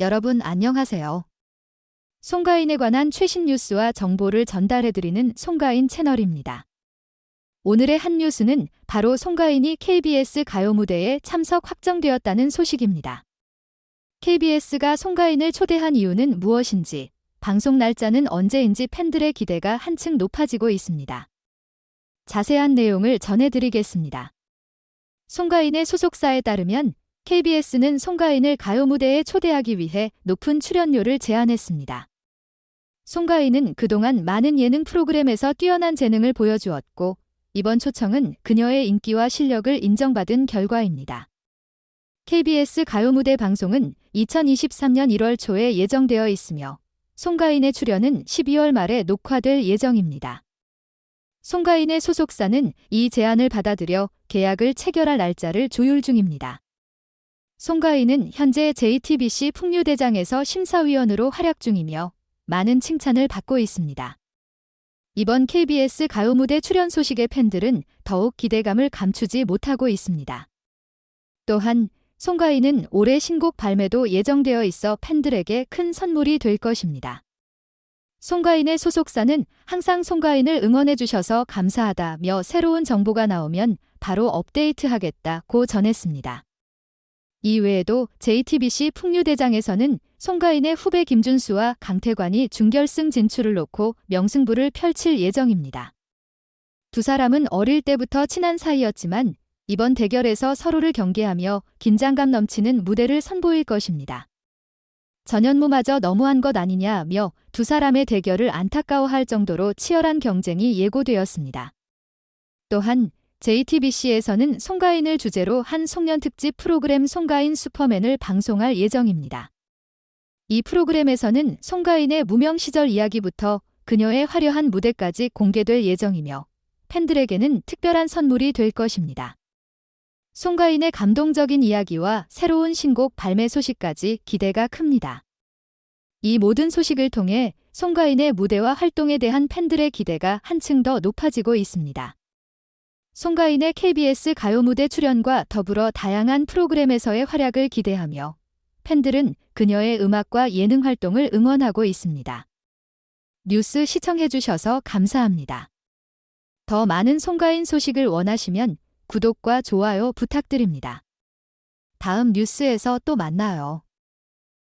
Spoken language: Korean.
여러분 안녕하세요. 송가인에 관한 최신 뉴스와 정보를 전달해드리는 송가인 채널입니다. 오늘의 한 뉴스는 바로 송가인이 KBS 가요 무대에 참석 확정되었다는 소식입니다. KBS가 송가인을 초대한 이유는 무엇인지, 방송 날짜는 언제인지 팬들의 기대가 한층 높아지고 있습니다. 자세한 내용을 전해드리겠습니다. 송가인의 소속사에 따르면 KBS는 송가인을 가요 무대에 초대하기 위해 높은 출연료를 제안했습니다. 송가인은 그동안 많은 예능 프로그램에서 뛰어난 재능을 보여주었고, 이번 초청은 그녀의 인기와 실력을 인정받은 결과입니다. KBS 가요 무대 방송은 2023년 1월 초에 예정되어 있으며, 송가인의 출연은 12월 말에 녹화될 예정입니다. 송가인의 소속사는 이 제안을 받아들여 계약을 체결할 날짜를 조율 중입니다. 송가인은 현재 JTBC 풍류대장에서 심사위원으로 활약 중이며 많은 칭찬을 받고 있습니다. 이번 KBS 가요 무대 출연 소식의 팬들은 더욱 기대감을 감추지 못하고 있습니다. 또한 송가인은 올해 신곡 발매도 예정되어 있어 팬들에게 큰 선물이 될 것입니다. 송가인의 소속사는 항상 송가인을 응원해 주셔서 감사하다며 새로운 정보가 나오면 바로 업데이트하겠다고 전했습니다. 이외에도 JTBC 풍류대장에서는 송가인의 후배 김준수와 강태관이 준결승 진출을 놓고 명승부를 펼칠 예정입니다. 두 사람은 어릴 때부터 친한 사이였지만 이번 대결에서 서로를 경계하며 긴장감 넘치는 무대를 선보일 것입니다. 전현무마저 너무한 것 아니냐며 두 사람의 대결을 안타까워할 정도로 치열한 경쟁이 예고되었습니다. 또한 JTBC에서는 송가인을 주제로 한 송년 특집 프로그램 송가인 슈퍼맨을 방송할 예정입니다. 이 프로그램에서는 송가인의 무명 시절 이야기부터 그녀의 화려한 무대까지 공개될 예정이며 팬들에게는 특별한 선물이 될 것입니다. 송가인의 감동적인 이야기와 새로운 신곡 발매 소식까지 기대가 큽니다. 이 모든 소식을 통해 송가인의 무대와 활동에 대한 팬들의 기대가 한층 더 높아지고 있습니다. 송가인의 KBS 가요 무대 출연과 더불어 다양한 프로그램에서의 활약을 기대하며 팬들은 그녀의 음악과 예능 활동을 응원하고 있습니다. 뉴스 시청해주셔서 감사합니다. 더 많은 송가인 소식을 원하시면 구독과 좋아요 부탁드립니다. 다음 뉴스에서 또 만나요.